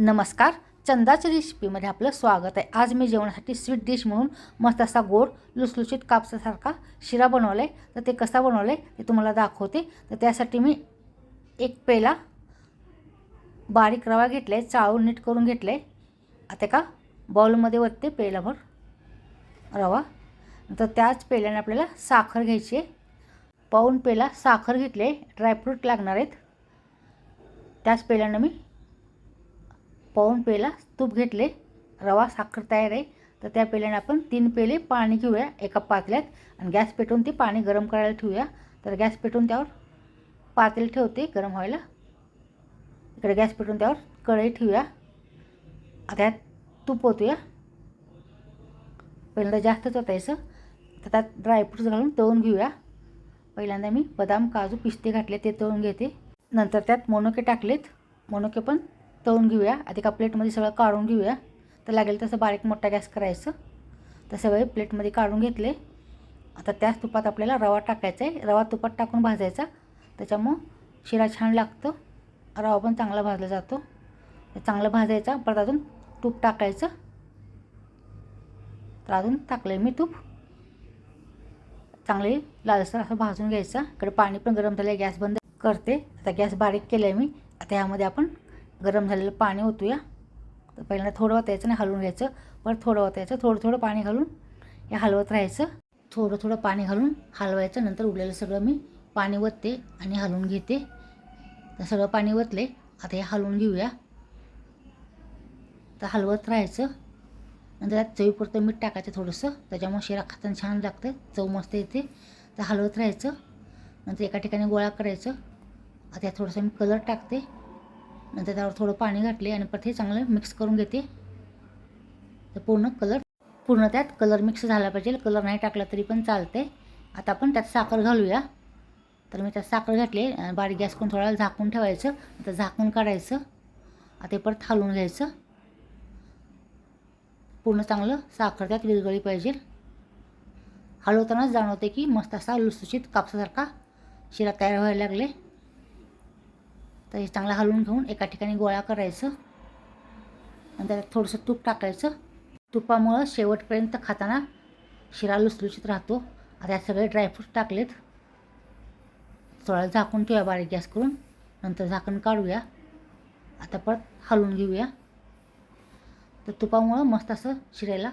नमस्कार. चंदाच्या रेसिपीमध्ये आपलं स्वागत आहे. आज मी जेवणासाठी स्वीट डिश म्हणून मस्त असा गोड लुसलुशीत कापसासारखा शिरा बनवला आहे तर ते कसा बनवला आहे ते तुम्हाला दाखवते. तर त्यासाठी मी एक पेला बारीक रवा घेतला आहे चाळून नीट करून घेतलं आहे आता का बाउलमध्ये वरते पेलाभर रवा. तर त्याच पेल्याने आपल्याला साखर घ्यायची आहे. पाऊन पेला साखर घेतले ड्रायफ्रूट लागणार आहेत. त्याच पेल्यानं मी पाऊण पेला तूप घेतले रवा साखर तयार आहे. तर त्या पेल्याने आपण तीन पेले पाणी घेऊया एका पातल्यात आणि गॅस पेटवून ते पाणी गरम करायला ठेवूया. तर गॅस पेटवून त्यावर पातेल ठेवते गरम व्हायला. इकडे गॅस पेटवून त्यावर कढई ठेवूया. आता त्यात तूप ओतूया. पहिल्यांदा जास्तच ओतायचं. तर त्यात ड्रायफ्रूट्स घालून तळून घेऊया. पहिल्यांदा मी बदाम काजू पिस्ते घातले ते तळून घेते. नंतर त्यात मोनोके टाकलेत. मोनोके पण तळून घेऊया. आधी एका प्लेटमध्ये सगळं काढून घेऊया. तर लागेल तसं बारीक मोठा गॅस करायचं. तर सगळे प्लेटमध्ये काढून घेतले. आता त्याच तुपात आपल्याला रवा टाकायचा आहे. रवा तुपात टाकून भाजायचा. त्याच्यामुळं शिरा छान लागतो. रवा पण चांगला भाजला जातो. चांगलं भाजायचा. परत अजून तूप टाकायचं. तर अजून टाकलं आहे मी तूप. चांगले लालसर असं भाजून घ्यायचं. इकडे पाणी पण गरम झालं आहे गॅस बंद करते. आता गॅस बारीक केलं आहे मी. आता ह्यामध्ये आपण गरम झालेलं पाणी ओतूया. तर पहिल्यांदा थोडं ओतायचं आणि हलवून घ्यायचं. परत थोडं ओतायचं थोडं थोडं पाणी घालून हे हलवत राहायचं. थोडं थोडं पाणी घालून हलवायचं. नंतर उरलेलं सगळं मी पाणी ओतते आणि हलवून घेते. तर सगळं पाणी ओतले. आता हे हलवून घेऊया. तर हलवत राहायचं. नंतर त्यात चवीपुरतं मीठ टाकायचं थोडंसं. त्याच्यामुळे शिरा खाताना छान लागतं. चव मस्त येते. तर हलवत राहायचं. नंतर एका ठिकाणी गोळा करायचं. आता यात थोडंसं मी कलर टाकते. नंतर त्यावर थोडं पाणी घातले आणि परत हे चांगलं मिक्स करून घेते. तर पूर्ण कलर पूर्ण त्यात कलर मिक्स झाला पाहिजे. कलर नाही टाकला तरी पण चालते आता आपण त्यात साखर घालूया. तर मी त्यात साखर घातली बारीक गॅस करून थोडा झाकून ठेवायचं. आता झाकून काढायचं. आता ते परत हलवून घ्यायचं. पूर्ण चांगलं साखर त्यात विरघळी पाहिजे. हलवतानाच जाणवते की मस्त असा लुसलुशीत कापसासारखा शिरा तयार व्हायला लागले तर हे चांगलं हलवून घेऊन एका ठिकाणी गोळा करायचं. आणि त्यात थोडंसं तूप टाकायचं. तुपामुळं शेवटपर्यंत खाताना शिरा लुसलुशीत राहतो. आता यात सगळे ड्रायफ्रूट टाकलेत. थोडा झाकून ठेवूया बारीक गॅस करून. नंतर झाकण काढूया. आता परत हलवून घेऊया. तर तुपामुळं मस्त असं शिऱ्याला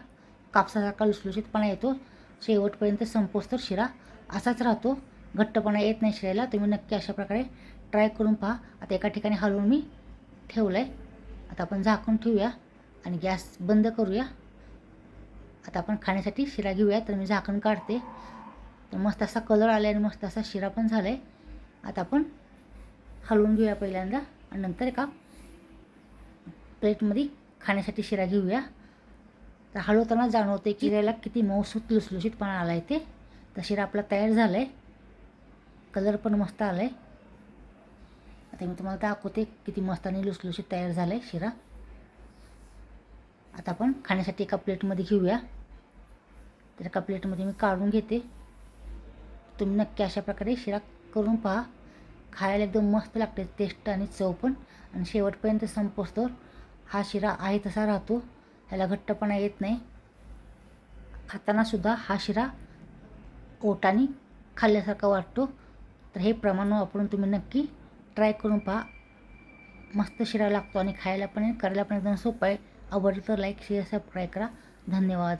कापसासारखा लुसलुशीतपणा येतो. शेवटपर्यंत संपोस तर शिरा असाच राहतो. घट्टपणा येत नाही शिरायला तुम्ही नक्की अशा प्रकारे ट्राय करून पहा. आता एका ठिकाणी हलवून मी ठेवलं आहे आता आपण झाकून ठेवूया आणि गॅस बंद करूया. आता आपण खाण्यासाठी शिरा घेऊया तर मी झाकण काढते. तर मस्त असा कलर आला आहे आणि मस्त असा शिरा पण झाला आहे आता आपण हलवून घेऊया पहिल्यांदा आणि नंतर एका प्लेटमध्ये खाण्यासाठी शिरा घेऊया. तर हलवताना जाणवते की शिऱ्याला किती मऊसूत लुसलुशीतपणा आला आहे ते. तर शिरा आपला तयार झाला आहे कलर पण मस्त आला आहे आता मी तुम्हाला दाखवते किती मस्त आणि लुसलुशीत तयार झालं आहे शिरा. आता आपण खाण्यासाठी एका प्लेटमध्ये घेऊया. तर एका प्लेटमध्ये मी काढून घेते. तुम्ही नक्की अशा प्रकारे शिरा करून पहा. खायला एकदम मस्त लागते टेस्ट आणि चव पण. आणि शेवटपर्यंत संपोसतो हा शिरा आहे तसा राहतो. ह्याला घट्टपणा येत नाही. खातानासुद्धा हा शिरा ओटाने खाल्ल्यासारखा वाटतो. तर हे प्रमाण वापरून तुम्ही नक्की ट्राय करून पहा. मस्त शिरा लागतो आणि खायला पण करायला पण एकदम सोपं आहे. आवडलं तर लाईक शेअर सबस्क्राईब करा. धन्यवाद.